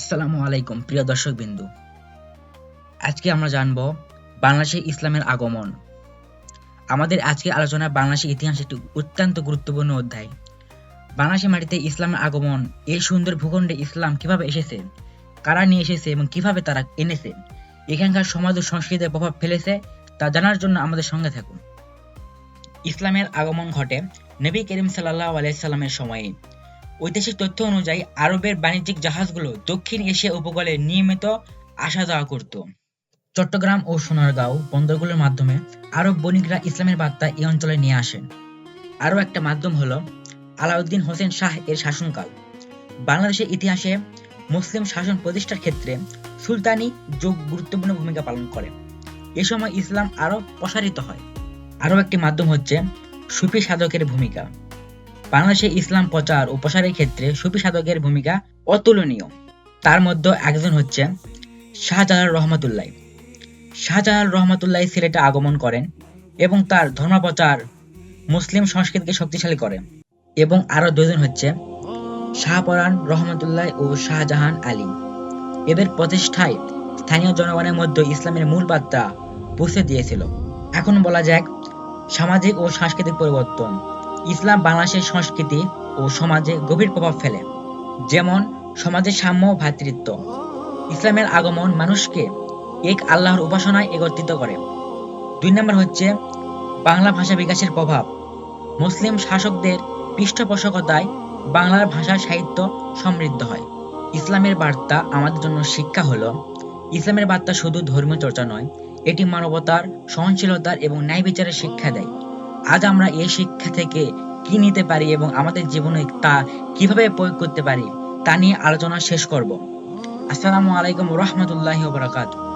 আসসালামু আলাইকুম, প্রিয় দর্শক বিন্দু আজকে আমরা জানব বাংলাদেশে ইসলামের আগমন। আমাদের আজকের আলোচনা বাংলাদেশের ইতিহাসে একটি অত্যন্ত গুরুত্বপূর্ণ অধ্যায়। বাংলাদেশের মাটিতে ইসলামের আগমন, এই সুন্দর ভূখণ্ডে ইসলাম কীভাবে এসেছে, কারা নিয়ে এসেছে এবং কীভাবে তারা এনেছে, এখানকার সমাজ ও সংস্কৃতির প্রভাব ফেলেছে, তা জানার জন্য আমাদের সঙ্গে থাকুন। ইসলামের আগমন ঘটে নবী করিম সাল্লাহ আলাইসাল্লামের সময়ে। ঐতিহাসিক তথ্য অনুযায়ী আরবের বাণিজ্যিক জাহাজগুলো দক্ষিণ এশিয়া উপকূলে নিয়মিত আসা যাওয়া করত। চট্টগ্রাম ও সোনারগাঁও বন্দরগুলোর মাধ্যমে আরব বণিকরা ইসলামের বার্তা এই অঞ্চলে নিয়ে আসেন। আরও একটা মাধ্যম হলো আলাউদ্দিন হোসেন শাহ এর শাসনকাল। বাংলাদেশের ইতিহাসে মুসলিম শাসন প্রতিষ্ঠার ক্ষেত্রে সুলতানি যোগ গুরুত্বপূর্ণ ভূমিকা পালন করে। এ সময় ইসলাম আরও প্রসারিত হয়। আরও একটি মাধ্যম হচ্ছে সুফি সাধকের ভূমিকা। বাংলাদেশে ইসলাম প্রচার ও প্রসারের ক্ষেত্রে সুফি সাধকের ভূমিকা অতুলনীয়। তার মধ্যে একজন হচ্ছে শাহজালাল রহমতুল্লাহ। শাহজালাল রহমতুল্লাহ সিলেটে আগমন করেন এবং তার ধর্মপ্রচার মুসলিম সংস্কৃতিকে শক্তিশালী করে এবং আরও দুজন হচ্ছে শাহপরান রহমতুল্লাহ ও শাহজাহান আলী। এদের প্রতিষ্ঠায় স্থানীয় জনগণের মধ্যে ইসলামের মূল বার্তা পৌঁছে দিয়েছিল। এখন বলা যাক সামাজিক ও সাংস্কৃতিক পরিবর্তন। ইসলাম বাংলাদেশের সংস্কৃতি ও সমাজে গভীর প্রভাব ফেলে, যেমন সমাজে সাম্য ও ভ্রাতৃত্ব। ইসলামের আগমন মানুষকে এক আল্লাহর উপাসনায় একত্রিত করে। দুই নম্বর হচ্ছে বাংলা ভাষা বিকাশের প্রভাব। মুসলিম শাসকদের পৃষ্ঠপোষকতায় বাংলার ভাষা সাহিত্য সমৃদ্ধ হয়। ইসলামের বার্তা আমাদের জন্য শিক্ষা হলো, ইসলামের বার্তা শুধু ধর্মীয় চর্চা নয়, এটি মানবতার সহনশীলতার এবং ন্যায় বিচারের শিক্ষা দেয়। আজ আমরা এই শিক্ষা থেকে কি নিতে পারি এবং আমাদের জীবনে তা কীভাবে প্রয়োগ করতে পারি, তা নিয়ে আলোচনা শেষ করব। আসসালামু আলাইকুম রহমতুল্লাহ বারাকাতুহু।